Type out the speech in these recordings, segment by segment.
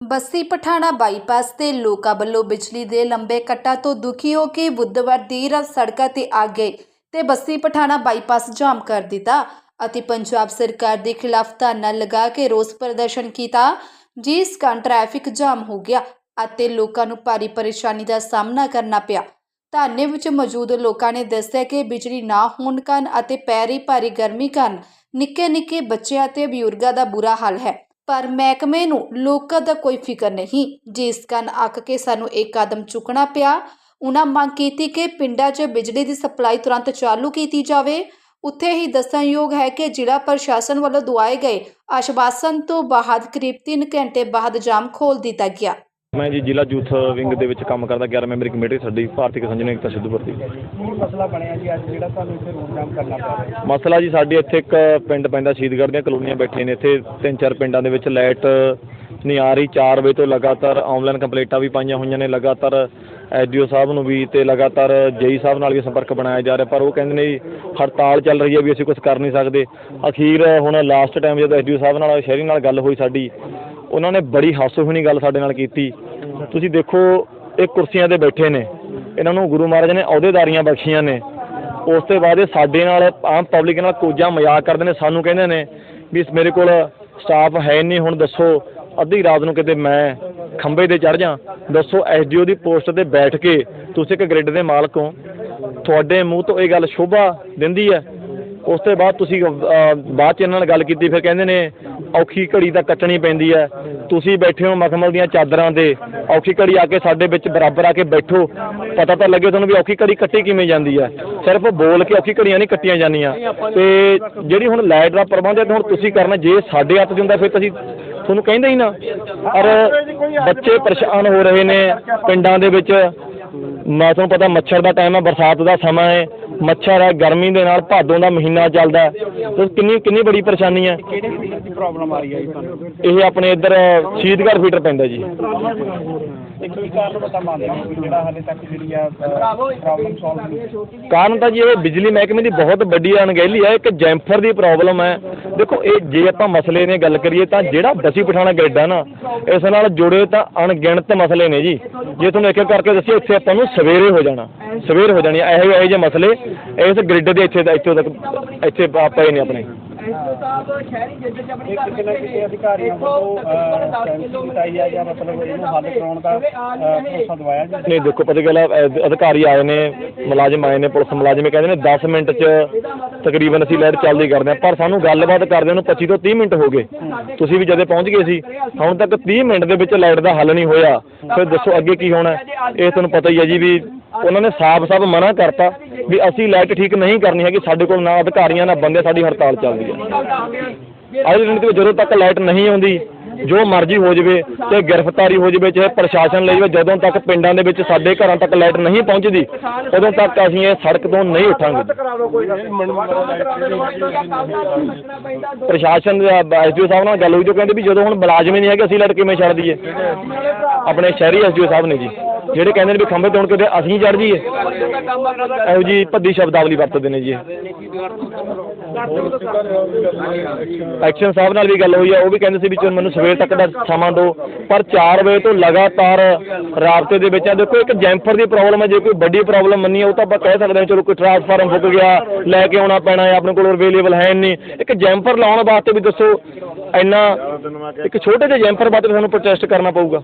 Bassi Pathana bypass ਤੇ ਲੋਕਾਂ ਵੱਲੋਂ ਬਿਜਲੀ ਦੇ ਲੰਬੇ ਕੱਟਾਂ ਤੋਂ ਦੁਖੀ ਹੋ ਕੇ ਬੁੱਧਵਾਰ ਦੇਰ ਰਾਤ ਸੜਕਾਂ ਤੇ ਆ ਗਏ ਤੇ ਬੱਸੀ ਪਠਾਣਾ ਬਾਈਪਾਸ ਜਾਮ ਕਰ ਦਿੱਤਾ ਅਤੇ ਪੰਜਾਬ ਸਰਕਾਰ ਦੇ ਖਿਲਾਫ ਧਰਨਾ ਲਗਾ ਕੇ ਰੋਸ ਪ੍ਰਦਰਸ਼ਨ ਕੀਤਾ, ਜਿਸ ਕਾਰਨ ਟ੍ਰੈਫਿਕ ਜਾਮ ਹੋ ਗਿਆ ਅਤੇ ਲੋਕਾਂ ਨੂੰ ਭਾਰੀ ਪਰੇਸ਼ਾਨੀ ਦਾ ਸਾਹਮਣਾ ਕਰਨਾ ਪਿਆ। ਧਰਨੇ ਵਿੱਚ ਮੌਜੂਦ ਲੋਕਾਂ ਨੇ ਦੱਸਿਆ ਕਿ ਬਿਜਲੀ ਨਾ ਹੋਣ ਕਾਰਨ ਅਤੇ ਪੈਰੀ ਭਾਰੀ ਗਰਮੀ ਕਾਰਨ ਨਿੱਕੇ ਨਿੱਕੇ ਬੱਚਿਆਂ ਅਤੇ ਬਜ਼ੁਰਗਾਂ ਦਾ ਬੁਰਾ ਹਾਲ ਹੈ। ਪਰ ਮਹਿਕਮੇ ਨੂੰ ਲੋਕਾਂ ਦਾ ਕੋਈ ਫਿਕਰ ਨਹੀਂ। ਜਿਸ ਕਾਰਨ ਅੱਕ ਕੇ ਸਾਨੂੰ ਇਹ ਕਦਮ ਚੁੱਕਣਾ ਪਿਆ। ਉਹਨਾਂ ਮੰਗ ਕੀਤੀ ਕਿ ਪਿੰਡਾਂ 'ਚ ਬਿਜਲੀ ਦੀ ਸਪਲਾਈ ਤੁਰੰਤ ਚਾਲੂ ਕੀਤੀ ਜਾਵੇ। ਉੱਥੇ ਹੀ ਦੱਸਣਯੋਗ ਹੈ ਕਿ ਜ਼ਿਲ੍ਹਾ ਪ੍ਰਸ਼ਾਸਨ ਵੱਲੋਂ ਦੁਆਏ ਗਏ ਆਸ਼ਵਾਸਨ ਤੋਂ ਬਾਅਦ ਕਰੀਬ 3 ਘੰਟੇ ਬਾਅਦ ਜਾਮ ਖੋਲ ਦਿੱਤਾ ਗਿਆ। ਮੈਂ ਜੀ ਜ਼ਿਲ੍ਹਾ ਯੂਥ ਵਿੰਗ ਦੇ ਵਿੱਚ ਕੰਮ ਕਰਦਾ 11 ਮੈਂਬਰੀ ਕਮੇਟੀ ਸਾਡੀ ਭਾਰਤੀ ਕਿਸਾਨ ਯੂਨੀਅਨ ਏਕਤਾ ਸਿੱਧੂਪੁਰ ਦੀ ਕੀ ਮਸਲਾ ਬਣਿਆ ਜੀ ਅੱਜ ਜਿਹੜਾ ਤੁਹਾਨੂੰ ਇੱਥੇ ਰੋਡ ਜਾਮ ਕਰਨਾ ਪੈ ਰਿਹਾ ਮਸਲਾ ਜੀ ਸਾਡੇ ਇੱਥੇ ਇੱਕ ਪਿੰਡ ਪੈਂਦਾ ਸ਼ਹੀਦਗੜ੍ਹ ਦੀਆਂ ਕਲੋਨੀਆਂ ਬੈਠੇ ਨੇ ਇੱਥੇ ਤਿੰਨ ਚਾਰ ਪਿੰਡਾਂ ਦੇ ਵਿੱਚ ਲਾਈਟ ਨਹੀਂ ਆ ਰਹੀ 4 ਵਜੇ ਤੋਂ ਲਗਾਤਾਰ ਆਨਲਾਈਨ ਕੰਪਲੇਂਟਾਂ ਵੀ ਪਾਈਆਂ ਹੋਈਆਂ ਨੇ ਲਗਾਤਾਰ ਐਸਡੀਓ ਸਾਹਿਬ ਨੂੰ ਵੀ ਤੇ ਲਗਾਤਾਰ ਜੇਈ ਸਾਹਿਬ ਨਾਲ ਵੀ ਸੰਪਰਕ ਬਣਾਇਆ ਜਾ ਰਿਹਾ ਪਰ ਉਹ ਕਹਿੰਦੇ ਨੇ ਜੀ ਹੜਤਾਲ ਚੱਲ ਰਹੀ ਹੈ ਵੀ ਅਸੀਂ ਕੁਝ ਕਰ ਨਹੀਂ ਸਕਦੇ। ਅਖੀਰ ਹੁਣ ਲਾਸਟ ਟਾਈਮ ਜਦੋਂ ਐਸਡੀਓ ਸਾਹਿਬ ਨਾਲ ਸ਼ਹਿਰੀ ਨਾਲ ਗੱਲ ਹੋਈ ਸਾਡੀ ਉਹਨਾਂ ਨੇ ਬੜੀ ਹਾਸੋਹੀਣੀ ਗੱਲ ਸਾਡੇ ਨਾਲ ਕੀਤੀ। ਤੁਸੀਂ ਦੇਖੋ, ਇਹ ਕੁਰਸੀਆਂ ਤੇ ਬੈਠੇ ਨੇ। ਇਹਨਾਂ ਨੂੰ ਗੁਰੂ ਮਹਾਰਾਜ ਨੇ ਅਹੁਦੇਦਾਰੀਆਂ ਬਖਸ਼ੀਆਂ ਨੇ। ਉਸ ਤੋਂ ਬਾਅਦ ਇਹ ਸਾਡੇ ਨਾਲ, ਆਮ ਪਬਲਿਕ ਨਾਲ ਕੋਝਾ ਮਜ਼ਾਕ ਕਰਦੇ ਨੇ। ਸਾਨੂੰ ਕਹਿੰਦੇ ਨੇ ਵੀ ਮੇਰੇ ਕੋਲ ਸਟਾਫ ਹੈ ਨਹੀਂ। ਹੁਣ ਦੱਸੋ, ਅੱਧੀ ਰਾਤ ਨੂੰ ਕਿਤੇ ਮੈਂ ਖੰਭੇ ਤੇ ਚੜ ਜਾ ਦੱਸੋ ਐਸਡੀਓ ਦੀ ਪੋਸਟ ਤੇ ਬੈਠ ਕੇ ਤੁਸੀਂ ਇੱਕ ਗ੍ਰਿਡ ਦੇ ਮਾਲਕ ਹੋ। ਤੁਹਾਡੇ ਮੂੰਹ ਤੋਂ ਇਹ ਗੱਲ ਸ਼ੋਭਾ ਦਿੰਦੀ ਹੈ। ਉਸ ਤੋਂ ਬਾਅਦ ਤੁਸੀਂ ਬਾਅਦ ਚ ਇਹਨਾਂ ਨਾਲ ਗੱਲ ਕੀਤੀ, ਫਿਰ ਕਹਿੰਦੇ ਨੇ ਔਖੀ ਘੜੀ ਤਾਂ ਕੱਟਣੀ ਪੈਂਦੀ ਹੈ। ਤੁਸੀਂ ਬੈਠੇ ਹੋ ਮਖਮਲ ਦੀਆਂ ਚਾਦਰਾਂ ਤੇ। ਔਖੀ ਘੜੀ ਆ ਕੇ ਸਾਡੇ ਵਿੱਚ ਬਰਾਬਰ ਆ ਕੇ ਬੈਠੋ। ਪਤਾ ਤਾਂ ਲੱਗੇ ਤੁਹਾਨੂੰ ਵੀ ਔਖੀ ਘੜੀ ਕੱਟੀ ਕਿਵੇਂ ਜਾਂਦੀ ਹੈ। ਸਿਰਫ ਬੋਲ ਕੇ ਔਖੀ ਘੜੀਆਂ ਨਹੀਂ ਕੱਟੀਆਂ ਜਾਂਦੀਆਂ। ਤੇ ਜਿਹੜੀ ਹੁਣ ਲਾਈਟ ਦਾ ਪ੍ਰਬੰਧ ਹੈ ਤੇ ਹੁਣ ਤੁਸੀਂ ਕਰਨਾ, ਜੇ ਸਾਡੇ ਹੱਥ 'ਚ ਹੁੰਦਾ ਫਿਰ ਤਾਂ ਤੁਹਾਨੂੰ ਕਹਿੰਦੇ ਹੀ ਨਾ। ਪਰ ਬੱਚੇ ਪਰੇਸ਼ਾਨ ਹੋ ਰਹੇ ਨੇ ਪਿੰਡਾਂ ਦੇ ਵਿੱਚ। ਮੈਂ ਤੁਹਾਨੂੰ ਪਤਾ ਮੱਛਰ ਦਾ ਟਾਈਮ ਹੈ, ਬਰਸਾਤ ਦਾ ਸਮਾਂ ਹੈ। ਮੱਛਰ ਹੈ ਗਰਮੀ ਦੇ ਨਾਲ ਭਾਦੋਂ ਦਾ ਮਹੀਨਾ ਚੱਲਦਾ ਹੈ। ਤੇ ਕਿੰਨੀ ਕਿੰਨੀ ਬੜੀ ਪਰੇਸ਼ਾਨੀ ਹੈ। ਕਿਹੜੇ ਫੀਲਡ ਦੀ ਪ੍ਰੋਬਲਮ ਆ ਰਹੀ ਹੈ ਜੀ ਤੁਹਾਨੂੰ? ਇਹ ਆਪਣੇ ਇੱਧਰ ਸ਼ਹੀਦਗੜ੍ਹ ਫੀਟਰ ਪੈਂਦਾ ਜੀ। ਕਾਰਨ ਤਾਂ ਜੀ ਇਹ ਬਿਜਲੀ ਮਹਿਕਮੇ ਦੀ ਬਹੁਤ ਵੱਡੀ ਅਣਗਹਿਲੀ ਹੈ ਇੱਕ ਜੈਂਫਰ ਦੀ ਪ੍ਰੋਬਲਮ ਹੈ। ਦੇਖੋ ਇਹ ਜੇ ਆਪਾਂ ਮਸਲੇ ਨੇ ਗੱਲ ਕਰੀਏ ਤਾਂ ਜਿਹੜਾ ਬਸੀ ਪਠਾਣਾ ਗ੍ਰਿਡ ਹੈ ਨਾ ਇਸ ਨਾਲ ਜੁੜੇ ਤਾਂ ਅਣਗਿਣਤ ਮਸਲੇ ਨੇ ਜੀ। ਜੇ ਤੁਹਾਨੂੰ ਇੱਕ ਇੱਕ ਕਰਕੇ ਦੱਸੀਏ ਇੱਥੇ ਆਪਾਂ ਨੂੰ ਸਵੇਰੇ ਹੋ ਜਾਣਾ। ਸਵੇਰ ਹੋ ਜਾਣੀ ਇਹੋ ਇਹੋ ਜਿਹੇ ਮਸਲੇ ਇਸ ਗ੍ਰਿਡ ਦੇ ਇੱਥੇ ਇੱਥੇ ਤੱਕ ਇੱਥੇ ਪਏ ਨੇ ਆਪਣੇ। ਨਾ ਅਧਿਕਾਰੀਆਂ ਵੱਲੋਂ ਕੀਤਾ ਆ ਜਾਂ ਮਤਲਬ ਇਹਨੂੰ ਹੱਲ ਕਰਾਉਣ ਦਾ ਅਹ, ਭਰੋਸਾ ਦਵਾਇਆ ਜੀ ਨਹੀਂ ਦੇਖੋ ਪਤਾ ਗੱਲ ਅਧਿਕਾਰੀ ਆਏ ਨੇ ਮੁਲਾਜ਼ਮ ਆਏ ਨੇ ਪੁਲਿਸ ਮੁਲਾਜ਼ਮ ਇਹ ਕਹਿੰਦੇ ਨੇ 10 ਮਿੰਟ 'ਚ ਤਕਰੀਬਨ ਅਸੀਂ ਲਾਈਟ ਚੱਲਦੀ ਕਰਦੇ ਹਾਂ ਪਰ ਸਾਨੂੰ ਗੱਲਬਾਤ ਕਰਦਿਆਂ ਨੂੰ 25 ਤੋਂ 30 ਮਿੰਟ ਹੋ ਗਏ। ਤੁਸੀਂ ਵੀ ਜਦੋਂ ਪਹੁੰਚ ਗਏ ਸੀ ਹੁਣ ਤੱਕ 30 ਮਿੰਟ ਦੇ ਵਿੱਚ ਲਾਈਟ ਦਾ ਹੱਲ ਨਹੀਂ ਹੋਇਆ। ਫਿਰ ਦੱਸੋ ਅੱਗੇ ਕੀ ਹੋਣਾ? ਇਹ ਤੁਹਾਨੂੰ ਪਤਾ ਹੀ ਹੈ ਜੀ ਵੀ ਉਹਨਾਂ ਨੇ ਸਾਫ਼-ਸਾਫ਼ ਮਨਾ ਕਰਤਾ ਵੀ ਅਸੀਂ ਲਾਈਟ ਠੀਕ ਨਹੀਂ ਕਰਨੀ ਹੈਗੀ, ਸਾਡੇ ਕੋਲ ਨਾ ਅਧਿਕਾਰੀਆਂ, ਨਾ ਬੰਦੇ, ਸਾਡੀ ਹੜਤਾਲ ਚੱਲਦੀ ਹੈ ਅੱਜ ਦਿਨ ਤੇ ਜਦੋਂ ਤੱਕ ਲਾਈਟ ਨਹੀਂ ਆਉਂਦੀ, ਜੋ ਮਰਜ਼ੀ ਹੋ ਜਾਵੇ ਤੇ ਗ੍ਰਿਫਤਾਰੀ ਹੋ ਜਾਵੇ, ਚਾਹੇ ਪ੍ਰਸ਼ਾਸਨ ਲਈ ਜਾਵੇ ਜਦੋਂ ਤੱਕ ਪਿੰਡਾਂ ਦੇ ਵਿੱਚ ਸਾਡੇ ਘਰਾਂ ਤੱਕ ਲਾਈਟ ਨਹੀਂ ਪਹੁੰਚਦੀ, ਉਦੋਂ ਤੱਕ ਅਸੀਂ ਇਹ ਸੜਕ ਤੋਂ ਨਹੀਂ ਉੱਠਾਂਗੇ। ਪ੍ਰਸ਼ਾਸਨ ਐਸਡੀਓ ਸਾਹਿਬ ਨਾਲ ਗੱਲ ਹੋਈ, ਜੋ ਕਹਿੰਦੇ ਵੀ ਜਦੋਂ ਹੁਣ ਮੁਲਾਜ਼ਮ ਹੀ ਨਹੀਂ ਹੈਗੇ, ਅਸੀਂ ਲਾਈਟ ਕਿਵੇਂ ਛੱਡ ਦਈਏ? ਆਪਣੇ ਸ਼ਹਿਰੀ ਐਸਡੀਓ ਸਾਹਿਬ ਨੇ ਜੀ। ਜਿਹੜੇ ਕਹਿੰਦੇ ਨੇ ਵੀ ਖੰਭੇ ਤੋਂ ਕਿਤੇ ਅਸੀਂ ਚੜ ਜਾਈਏ। ਇਹੋ ਜੀ ਭੱਦੀ ਸ਼ਬਦਾਵਲੀ ਵਰਤਦੇ ਨੇ ਜੀ। ਐਕਸ਼ਨ ਸਾਹਿਬ ਨਾਲ ਵੀ ਗੱਲ ਹੋਈ ਆ, ਉਹ ਵੀ ਕਹਿੰਦੇ ਸੀ ਵੀ ਚਲੋ ਮੈਨੂੰ ਸਵੇਰ ਤੱਕ ਦਾ ਸਮਾਂ ਦਿਓ, ਪਰ 4 ਵਜੇ ਤੋਂ ਲਗਾਤਾਰ ਰਾਬਤੇ ਦੇ ਵਿੱਚ ਆ, ਦੇਖੋ ਇੱਕ ਜੈਂਫਰ ਦੀ ਪ੍ਰੋਬਲਮ ਹੈ ਜੇ ਕੋਈ ਵੱਡੀ ਪ੍ਰੋਬਲਮ ਮੰਨੀ ਉਹ ਤਾਂ ਆਪਾਂ ਕਹਿ ਸਕਦੇ ਹਾਂ, ਚਲੋ ਕੋਈ ਟਰਾਂਸਫਾਰਮ ਫੁੱਕ ਗਿਆ, ਲੈ ਕੇ ਆਉਣਾ ਪੈਣਾ ਹੈ, ਆਪਣੇ ਕੋਲ ਅਵੇਲੇਬਲ ਹੈ ਨਹੀਂ। ਇੱਕ ਜੈਂਫਰ ਲਾਉਣ ਵਾਸਤੇ ਵੀ ਦੱਸੋ, ਇੰਨਾ ਇੱਕ ਛੋਟੇ ਜਿਹੇ ਜੈਂਫਰ ਵਾਸਤੇ ਸਾਨੂੰ ਪ੍ਰੋਟੈਸਟ ਕਰਨਾ ਪਊਗਾ।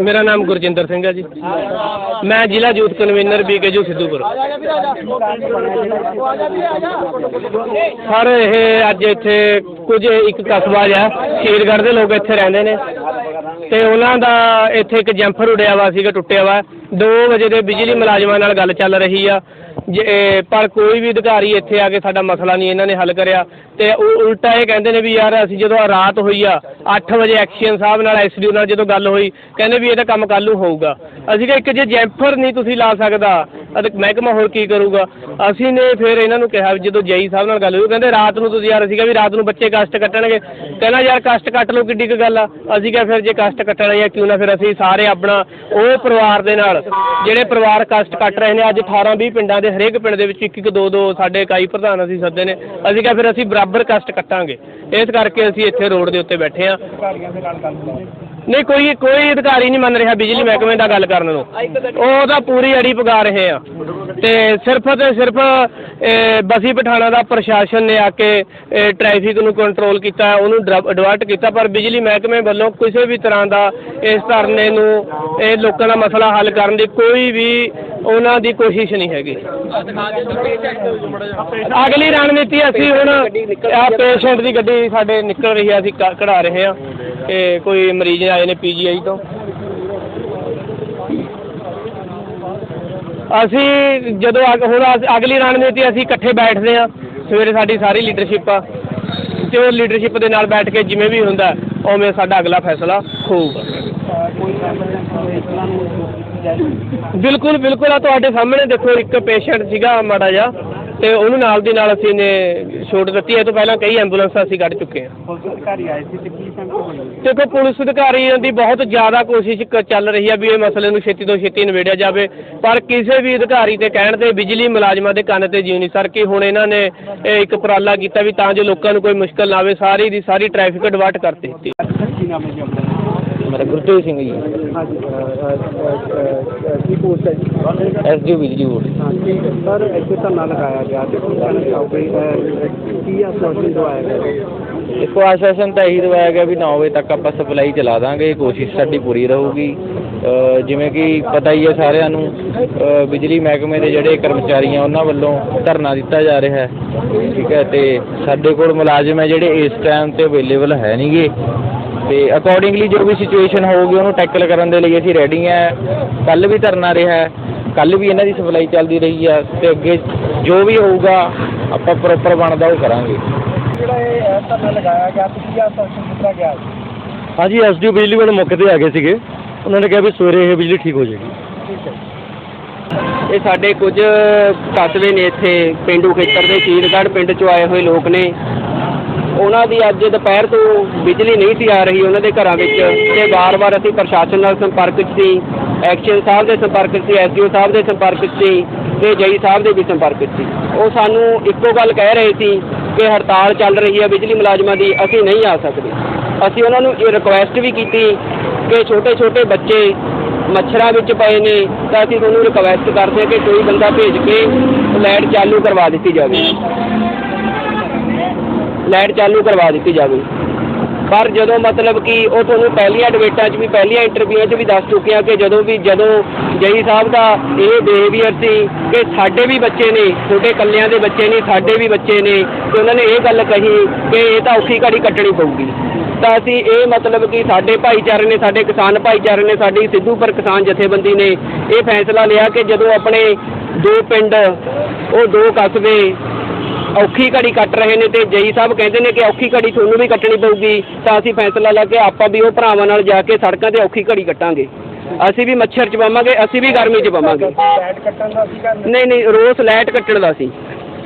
ਮੇਰਾ ਨਾਮ ਗੁਰਜਿੰਦਰ ਸਿੰਘ ਹੈ ਜੀ। ਮੈਂ ਜ਼ਿਲ੍ਹਾ youth convener BKU Sidhupur. Sir, ਇਹ ਅੱਜ ਇੱਥੇ ਕੁਝ ਇੱਕ ਕਸਬਾ ਜਿਹਾ ਸ਼ੇਰਗੜ੍ਹ ਦੇ ਲੋਕ ਇੱਥੇ ਰਹਿੰਦੇ ਨੇ। ਤੇ ਉਹਨਾਂ ਦਾ ਇੱਥੇ ਇੱਕ ਜੈਂਫਰ ਉੜਿਆ ਵਾ, ਸੀਗਾ, ਟੁੱਟਿਆ ਵਾ। 2 ਵਜੇ ਦੇ ਬਿਜਲੀ ਮੁਲਾਜ਼ਮਾਂ ਨਾਲ ਗੱਲ ਚੱਲ ਰਹੀ ਆ। ਪਰ ਕੋਈ ਵੀ ਅਧਿਕਾਰੀ ਇੱਥੇ ਆ ਕੇ ਸਾਡਾ ਮਸਲਾ ਨਹੀਂ ਇਹਨਾਂ ਨੇ ਹੱਲ ਕਰਿਆ। ਤੇ ਉਹ ਉਲਟਾ ਇਹ ਕਹਿੰਦੇ ਨੇ ਵੀ ਯਾਰ ਅਸੀਂ ਜਦੋਂ ਰਾਤ ਹੋਈ ਆ 8 ਵਜੇ ਐਕਸ਼ਨ ਸਾਹਿਬ ਨਾਲ ਐਸਡੀਓ ਨਾਲ ਜਦੋਂ ਗੱਲ ਹੋਈ, ਕਹਿੰਦੇ ਵੀ ਇਹਦਾ ਕੰਮ ਕੱਲ੍ਹ ਨੂੰ ਹੋਊਗਾ। ਅਸੀਂ ਕਿਹਾ ਇੱਕ ਜੇ ਜੈਂਫਰ ਨਹੀਂ ਤੁਸੀਂ ਲਾ ਸਕਦਾ ਅਤੇ ਮਹਿਕਮਾ ਹੋਰ ਕੀ ਕਰੂਗਾ? ਅਸੀਂ ਨੇ ਫਿਰ ਇਹਨਾਂ ਨੂੰ ਕਿਹਾ ਵੀ ਜਦੋਂ ਜਈ ਸਾਹਿਬ ਨਾਲ ਗੱਲ ਹੋਈ, ਉਹ ਕਹਿੰਦੇ ਰਾਤ ਨੂੰ ਤੁਸੀਂ ਯਾਰ ਅਸੀਂ ਵੀ ਰਾਤ ਨੂੰ ਬੱਚੇ ਕਸ਼ਟ ਕੱਟਣਗੇ। ਕਹਿੰਦਾ ਯਾਰ ਕਸ਼ਟ ਕੱਟ ਲਓ, ਕਿੱਡੀ ਕੁ ਗੱਲ ਆ। ਅਸੀਂ ਕਿਹਾ ਫਿਰ ਜੇ ਕਸ਼ਟ ਕੱਟਣਾ ਹੀ ਕਿਉਂ ਨਾ ਫਿਰ ਅਸੀਂ ਸਾਰੇ ਆਪਣਾ, ਉਹ ਪਰਿਵਾਰ ਦੇ ਨਾਲ, ਜਿਹੜੇ ਪਰਿਵਾਰ ਕਸ਼ਟ ਕੱਟ ਰਹੇ ਨੇ, ਅੱਜ 18 20 ਪਿੰਡਾਂ ਦੇ ਹਰੇਕ ਪਿੰਡ ਦੇ ਵਿੱਚ ਇੱਕ ਇੱਕ, ਦੋ ਦੋ ਸਾਡੇ ਇਕਾਈ ਪ੍ਰਧਾਨ ਅਸੀਂ ਸੱਦੇ ਨੇ। ਅਸੀਂ ਕਿਹਾ ਫਿਰ ਅਸੀਂ ਬਰਾਬਰ ਕਸ਼ਟ ਕੱਟਾਂਗੇ। ਇਸ ਕਰਕੇ ਅਸੀਂ ਇੱਥੇ ਰੋਡ ਦੇ ਉੱਤੇ ਬੈਠੇ ਆ ਨਹੀਂ, ਕੋਈ ਕੋਈ ਅਧਿਕਾਰੀ ਨਹੀਂ ਮੰਨ ਰਿਹਾ ਬਿਜਲੀ ਮਹਿਕਮੇ ਦਾ ਗੱਲ ਕਰਨ ਨੂੰ। ਉਹ ਤਾਂ ਪੂਰੀ ਅੜੀ ਪਗਾ ਰਹੇ ਆ। ਤੇ ਸਿਰਫ ਤੇ ਸਿਰਫ ਬਸੀ ਪਠਾਣਾ ਦਾ ਪ੍ਰਸ਼ਾਸਨ ਨੇ ਆ ਕੇ ਟ੍ਰੈਫਿਕ ਨੂੰ ਕੰਟਰੋਲ ਕੀਤਾ, ਉਹਨੂੰ ਡਿਵਰਟ ਕੀਤਾ, ਪਰ ਬਿਜਲੀ ਮਹਿਕਮੇ ਵੱਲੋਂ ਕਿਸੇ ਵੀ ਤਰ੍ਹਾਂ ਦਾ ਇਸ ਧਰਨੇ ਨੂੰ, ਇਹ ਲੋਕਾਂ ਦਾ ਮਸਲਾ ਹੱਲ ਕਰਨ ਦੀ ਕੋਈ ਵੀ ਉਹਨਾਂ ਦੀ ਕੋਸ਼ਿਸ਼ ਨਹੀਂ ਹੈਗੀ। ਅਗਲੀ ਰਣਨੀਤੀ ਅਸੀਂ ਹੁਣ ਆ ਪੇਸ਼ੈਂਟ ਦੀ ਗੱਡੀ ਸਾਡੇ ਨਿਕਲ ਰਹੀ ਹੈ ਅਸੀਂ ਕਢਾ ਰਹੇ ਹਾਂ ਤੇ ਕੋਈ ਮਰੀਜ਼ ਆਏ ਨੇ ਪੀਜੀਆਈ ਤੋਂ? ਅਸੀਂ ਜਦੋਂ ਅਗ- ਹੁਣ ਅਸ- ਅਗਲੀ ਰਣਨੀਤੀ ਅਸੀਂ ਇਕੱਠੇ ਬੈਠਦੇ ਹਾਂ, ਸਵੇਰੇ ਸਾਡੀ ਸਾਰੀ ਲੀਡਰਸ਼ਿਪ ਆ। ਤੇ ਉਹ ਲੀਡਰਸ਼ਿਪ ਦੇ ਨਾਲ ਬੈਠ ਕੇ ਜਿਵੇਂ ਵੀ ਹੁੰਦਾ, ਉਵੇਂ ਸਾਡਾ ਅਗਲਾ ਫੈਸਲਾ ਹੋਊਗਾ। ਕੋਈ ਐਮਰਜੈਂਸੀ ਨੂੰ ਬਿਲਕੁਲ ਬਿਲਕੁਲ ਆ ਤੁਹਾਡੇ ਸਾਹਮਣੇ ਦੇਖੋ, ਇੱਕ ਪੇਸ਼ੈਂਟ ਸੀਗਾ ਮਾੜਾ ਜਿਹਾ। ਤੇ ਉਹਨੂੰ ਨਾਲ ਦੀ ਨਾਲ ਅਸੀਂ ਨੇ ਛੋਟ ਦਿੱਤੀ ਇਹ ਤੋਂ ਪਹਿਲਾਂ ਕਈ ਐਂਬੂਲੈਂਸਾਂ ਅਸੀਂ ਕੱਢ ਚੁੱਕੇ ਹਾਂ। ਪੁਲਿਸ ਅਧਿਕਾਰੀ ਆਏ ਸੀ ਤੇ ਕੀ ਸੰਕਟ ਬਣੀ ਦੇਖੋ ਪੁਲਿਸ ਅਧਿਕਾਰੀਆਂ ਦੀ ਬਹੁਤ ਜ਼ਿਆਦਾ ਕੋਸ਼ਿਸ਼ ਕ- ਚੱਲ ਰਹੀ ਹੈ ਵੀ ਇਹ ਮਸਲੇ ਨੂੰ ਛੇਤੀ ਤੋਂ ਛੇਤੀ ਨਿਬੇੜਿਆ ਜਾਵੇ। ਪਰ ਕਿਸੇ ਵੀ ਅਧਿਕਾਰੀ ਦੇ ਕਹਿਣ ਤੇ ਬਿਜਲੀ ਮੁਲਾਜ਼ਮਾਂ ਦੇ ਕੰਨ ਤੇ ਜਿਉ ਨਹੀਂ ਸਰ ਕਿ ਹੁਣ ਇਹਨਾਂ ਨੇ ਇਹ ਇੱਕ ਉਪਰਾਲਾ ਕੀਤਾ ਵੀ ਤਾਂ ਜੋ ਲੋਕਾਂ ਨੂੰ ਕੋਈ ਮੁਸ਼ਕਲ ਨਾ ਆਵੇ ਸਾਰੀ ਦੀ ਸਾਰੀ ਟ੍ਰੈਫਿਕ ਡਿਵਰਟ ਕਰ ਦਿੱਤੀ। ਕੀ ਨਾਮ ਹੈ ਜੀ ਆਪਣਾ? ਮੇਰਾ ਗੁਰਤੇਜ ਸਿੰਘ ਜੀ। ਹਾਂਜੀ ਕੀ ਪੋਸਟ ਹੈ ਜੀ? ਐਸਡੀਓ ਬਿਜਲੀ ਬੋਰਡ। ਹਾਂਜੀ ਸਰ ਇੱਥੇ ਧਰਨਾ ਲਗਾਇਆ ਗਿਆ ਤੇ ਕੀ ਕਹਿਣਾ ਚਾਹੋਗੇ ਅਹ, ਕੀ ਆਸ਼ਵਾਸਨ ਦਵਾਇਆ ਗਿਆ? ਦੇਖੋ ਆਸ਼ਵਾਸਨ ਤਾਂ ਇਹੀ ਦਵਾਇਆ ਗਿਆ ਵੀ 9 ਵਜੇ ਤੱਕ ਆਪਾਂ ਸਪਲਾਈ ਚਲਾ ਦਾਂਗੇ ਕੋਸ਼ਿਸ਼ ਸਾਡੀ ਪੂਰੀ ਰਹੂਗੀ। ਅ, ਜਿਵੇਂ ਕਿ ਪਤਾ ਹੀ ਹੈ ਸਾਰਿਆਂ ਨੂੰ ਅ, ਬਿਜਲੀ ਮਹਿਕਮੇ ਦੇ ਜਿਹੜੇ ਕਰਮਚਾਰੀ ਆ ਉਹਨਾਂ ਵੱਲੋਂ ਧਰਨਾ ਦਿੱਤਾ ਜਾ ਰਿਹਾ ਹੈ। ਠੀਕ ਹੈ ਤੇ ਸਾਡੇ ਕੋਲ ਮੁਲਾਜ਼ਮ ਹੈ ਜਿਹੜੇ ਇਸ ਟਾਈਮ ਤੇ ਅਵੇਲੇਬਲ ਹੈ ਨਹੀਂਗੇ ਤੇ ਅਕੋਰਡਿੰਗਲੀ ਜੋ ਵੀ ਸਿਚੁਏਸ਼ਨ ਹੋਊਗੀ ਉਹਨੂੰ ਟੈਕਲ ਕਰਨ ਦੇ ਲਈ ਅਸੀਂ ਰੈਡੀ ਹਾਂ। ਕੱਲ ਵੀ ਧਰਨਾ ਰਿਹਾ ਕੱਲ ਵੀ ਇਹਨਾਂ ਦੀ ਸਪਲਾਈ ਚੱਲਦੀ ਰਹੀ ਆ ਤੇ ਅੱਗੇ ਜੋ ਵੀ ਹੋਊਗਾ ਆਪਾਂ ਪ੍ਰੋਪਰ ਬਣਦਾ ਉਹ ਕਰਾਂਗੇ। ਜਿਹੜਾ ਇਹ ਧਰਨਾ ਲਗਾਇਆ ਗਿਆ ਤੇ ਕੀ ਆਸ਼ਵਾਸਨ ਦਿੱਤਾ ਗਿਆ? ਹਾਂਜੀ ਐਸਡੀਓ ਬਿਜਲੀ ਵਾਲੇ ਮੌਕੇ ਤੇ ਆ ਗਏ ਸੀਗੇ। ਉਹਨਾਂ ਨੇ ਕਿਹਾ ਵੀ ਸਵੇਰੇ ਇਹ ਬਿਜਲੀ ਠੀਕ ਹੋ ਜਾਏਗੀ। ਠੀਕ ਹੈ। ਇਹ ਸਾਡੇ ਕੁਝ ਕਸਬੇ ਨੇ ਇੱਥੇ ਪਿੰਡੂ ਖੇਤਰ ਦੇ ਸ਼ੀਰਗੜ੍ਹ ਪਿੰਡ ਚੋਂ ਆਏ ਹੋਏ ਲੋਕ ਨੇ। ਉਹਨਾਂ ਦੀ ਅੱਜ ਦੁਪਹਿਰ ਤੋਂ ਬਿਜਲੀ ਨਹੀਂ ਸੀ ਆ ਰਹੀ ਉਹਨਾਂ ਦੇ ਘਰਾਂ ਵਿੱਚ ਤੇ ਵਾਰ-ਵਾਰ ਅਸੀਂ ਪ੍ਰਸ਼ਾਸਨ ਨਾਲ ਸੰਪਰਕ 'ਚ ਸੀ, ਐਕਸ਼ਨ ਸਾਹਿਬ ਦੇ ਸੰਪਰਕ 'ਚ ਸੀ, ਐਸਡੀਓ ਸਾਹਿਬ ਦੇ ਸੰਪਰਕ 'ਚ ਸੀ ਤੇ ਜਈ ਸਾਹਿਬ ਦੇ ਵੀ ਸੰਪਰਕ 'ਚ ਸੀ। ਉਹ ਸਾਨੂੰ ਇੱਕੋ ਗੱਲ ਕਹਿ ਰਹੇ ਸੀ ਕਿ ਹੜਤਾਲ ਚੱਲ ਰਹੀ ਹੈ, ਬਿਜਲੀ ਮੁਲਾਜ਼ਮਾਂ ਦੀ ਅਸੀਂ ਨਹੀਂ ਆ ਸਕਦੇ। ਅਸੀਂ ਉਹਨਾਂ ਨੂੰ ਇਹ ਰਿਕੁਐਸਟ ਵੀ ਕੀਤੀ ਕਿ ਛੋਟੇ-ਛੋਟੇ ਬੱਚੇ ਮੱਛਰਾਂ ਵਿੱਚ ਪਏ ਨੇ ਤਾਂ ਅਸੀਂ ਤੁਹਾਨੂੰ ਰਿਕਵੈਸਟ ਕਰਦੇ ਹਾਂ ਕਿ ਕੋਈ ਬੰਦਾ ਭੇਜ ਕੇ ਲਾਈਟ ਚਾਲੂ ਕਰਵਾ ਦਿੱਤੀ ਜਾਵੇ। ਲਾਈਟ ਚਾਲੂ ਕਰਵਾ ਦਿੱਤੀ ਜਾਵੇ। ਪਰ ਜਦੋਂ ਮਤਲਬ ਕਿ ਉਹ ਤੁਹਾਨੂੰ ਪਹਿਲੀਆਂ ਡਿਬੇਟਾਂ 'ਚ ਵੀ ਪਹਿਲੀਆਂ ਇੰਟਰਵਿਊਆਂ 'ਚ ਵੀ ਦੱਸ ਚੁੱਕਿਆ ਕਿ ਜਦੋਂ ਵੀ, ਜਦੋਂ ਜਈ ਸਾਹਿਬ ਦਾ ਇਹ ਬਿਹੇਵੀਅਰ ਸੀ ਕਿ ਸਾਡੇ ਵੀ ਬੱਚੇ ਨੇ ਛੋਟੇ ਕੱਲਿਆਂ ਦੇ ਬੱਚੇ ਨਹੀਂ ਸਾਡੇ ਵੀ ਬੱਚੇ ਨੇ, ਤੇ ਉਹਨਾਂ ਨੇ ਇਹ ਗੱਲ ਕਹੀ ਕਿ ਇਹ ਤਾਂ ਔਖੀ ਘੜੀ ਕੱਟਣੀ ਪਊਗੀ। ਤਾਂ ਅਸੀਂ ਇਹ ਮਤਲਬ ਕਿ ਸਾਡੇ ਭਾਈਚਾਰੇ ਨੇ, ਸਾਡੇ ਕਿਸਾਨ ਭਾਈਚਾਰੇ ਨੇ, ਸਾਡੀ ਸਿੱਧੂਪੁਰ ਕਿਸਾਨ ਜਥੇਬੰਦੀ ਨੇ ਇਹ ਫੈਸਲਾ ਲਿਆ ਕਿ ਜਦੋਂ ਆਪਣੇ ਦੋ ਪਿੰਡ, ਉਹ ਦੋ ਕਸਬੇ ਔਖੀ ਘੜੀ ਕੱਟ ਰਹੇ ਨੇ ਤੇ ਜਈ ਸਾਹਿਬ ਕਹਿੰਦੇ ਨੇ ਕਿ ਔਖੀ ਘੜੀ ਤੁਹਾਨੂੰ ਵੀ ਕੱਟਣੀ ਪਊਗੀ, ਤਾਂ ਅਸੀਂ ਫੈਸਲਾ ਲੈ ਕੇ ਆਪਾਂ ਵੀ ਉਹ ਭਰਾਵਾਂ ਨਾਲ ਜਾ ਕੇ ਸੜਕਾਂ ਤੇ ਔਖੀ ਘੜੀ ਕੱਟਾਂਗੇ। ਅਸੀਂ ਵੀ ਮੱਛਰ ਚ ਪਾਵਾਂਗੇ, ਅਸੀਂ ਵੀ ਗਰਮੀ ਚ ਪਵਾਂਗੇ। ਲਾਈਟ ਕੱਟਣ ਦਾ ਸੀਗਾ ਨਹੀਂ ਨਹੀਂ, ਰੋਸ ਲਾਈਟ ਕੱਟਣ ਦਾ ਸੀ।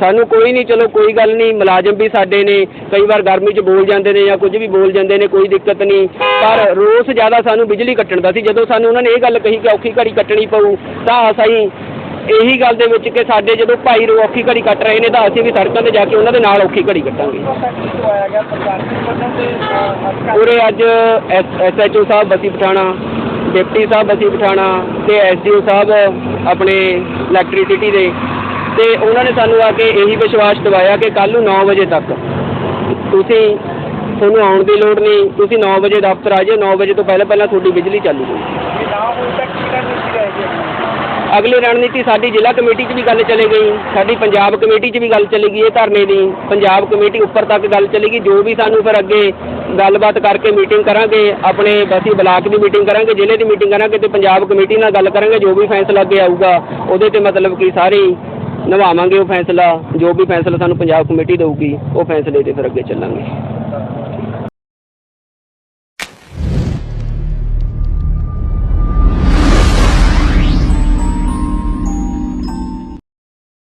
ਸਾਨੂੰ ਕੋਈ ਨਹੀਂ, ਚਲੋ ਕੋਈ ਗੱਲ ਨਹੀਂ, ਮੁਲਾਜ਼ਮ ਵੀ ਸਾਡੇ ਨੇ, ਕਈ ਵਾਰ ਗਰਮੀ 'ਚ ਬੋਲ ਜਾਂਦੇ ਨੇ ਜਾਂ ਕੁਝ ਵੀ ਬੋਲ ਜਾਂਦੇ ਨੇ, ਕੋਈ ਦਿੱਕਤ ਨਹੀਂ। ਪਰ ਰੋਸ ਜ਼ਿਆਦਾ ਸਾਨੂੰ ਬਿਜਲੀ ਕੱਟਣ ਦਾ ਸੀ। ਜਦੋਂ ਸਾਨੂੰ ਉਹਨਾਂ ਨੇ ਇਹ ਗੱਲ ਕਹੀ ਕਿ ਔਖੀ ਘੜੀ ਕੱਟਣੀ ਪਊ, ਤਾਂ ਅਸੀਂ ਇਹੀ ਗੱਲ ਦੇ ਵਿੱਚ ਕਿ ਸਾਡੇ ਜਦੋਂ ਭਾਈ ਰੋ ਔਖੀ ਘੜੀ ਕੱਟ ਰਹੇ ਨੇ ਤਾਂ ਅਸੀਂ ਵੀ ਸੜਕਾਂ ਤੇ ਜਾ ਕੇ ਉਹਨਾਂ ਦੇ ਨਾਲ ਔਖੀ ਘੜੀ ਕੱਟਾਂਗੇ। ਦਵਾਇਆ ਗਿਆ ਪ੍ਰਸ਼ਾਸਨ ਵੱਲੋਂ ਤੇ ਅਹ, ਅਧਿਕਾਰੀ ਪੂਰੇ ਅੱਜ ਐਸਐਚਓ ਸਾਹਿਬ ਬਸੀ ਪਠਾਣਾ ਡਿਪਟੀ ਸਾਹਿਬ ਬਸੀ ਪਠਾਣਾ ਤੇ ਐਸਡੀਓ ਸਾਹਿਬ ਆਪਣੇ ਇਲੈਕਟ੍ਰਿਸਿਟੀ ਦੇ ਤੇ ਉਹਨਾਂ ਨੇ ਸਾਨੂੰ ਆ ਕੇ ਇਹੀ ਵਿਸ਼ਵਾਸ ਦਿਵਾਇਆ ਕਿ ਕੱਲ ਨੂੰ 9 ਵਜੇ ਤੱਕ ਤੁਸੀਂ ਤੁਹਾਨੂੰ ਆਉਣ ਦੀ ਲੋੜ ਨਹੀਂ ਤੁਸੀਂ 9 ਵਜੇ ਦਫ਼ਤਰ ਆ ਜਾਓ 9 ਵਜੇ ਤੋਂ ਪਹਿਲਾਂ ਪਹਿਲਾਂ ਤੁਹਾਡੀ ਬਿਜਲੀ ਚਾਲੂ ਹੋਊ ਇਹ ਨਾ ਹੋਣ ਤੱਕ ਕੀ ਰਣਨੀਤੀ ਰਹੇਗੀ ਅਗਲੀ ਰਣਨੀਤੀ ਸਾਡੀ ਜ਼ਿਲ੍ਹਾ ਕਮੇਟੀ 'ਚ ਵੀ ਗੱਲ ਚਲੇ ਗਈ, ਸਾਡੀ ਪੰਜਾਬ ਕਮੇਟੀ 'ਚ ਵੀ ਗੱਲ ਚਲੇ ਗਈ ਇਹ ਧਰਨੇ ਦੀ। ਪੰਜਾਬ ਕਮੇਟੀ ਉੱਪਰ ਤੱਕ ਗੱਲ ਚਲੇਗੀ ਜੋ ਵੀ ਸਾਨੂੰ ਫਿਰ ਅੱਗੇ ਗੱਲਬਾਤ ਕਰਕੇ ਮੀਟਿੰਗ ਕਰਾਂਗੇ, ਆਪਣੇ ਅਸੀਂ ਬਲਾਕ ਦੀ ਮੀਟਿੰਗ ਕਰਾਂਗੇ, ਜ਼ਿਲ੍ਹੇ ਦੀ ਮੀਟਿੰਗ ਕਰਾਂਗੇ ਤੇ ਪੰਜਾਬ ਕਮੇਟੀ ਨਾਲ ਗੱਲ ਕਰਾਂਗੇ, ਜੋ ਵੀ ਫੈਸਲਾ ਅੱਗੇ ਆਊਗਾ, ਉਹਦੇ ਤੇ ਮਤਲਬ ਕਿ ਸਾਰੇ ਨਿਭਾਵਾਂਗੇ ਉਹ ਫੈਸਲਾ, ਜੋ ਵੀ ਫੈਸਲਾ ਸਾਨੂੰ ਪੰਜਾਬ ਕਮੇਟੀ ਦੇਊਗੀ, ਉਹ ਫੈਸਲੇ ਤੇ ਫਿਰ ਅੱਗੇ ਚੱਲਾਂਗੇ।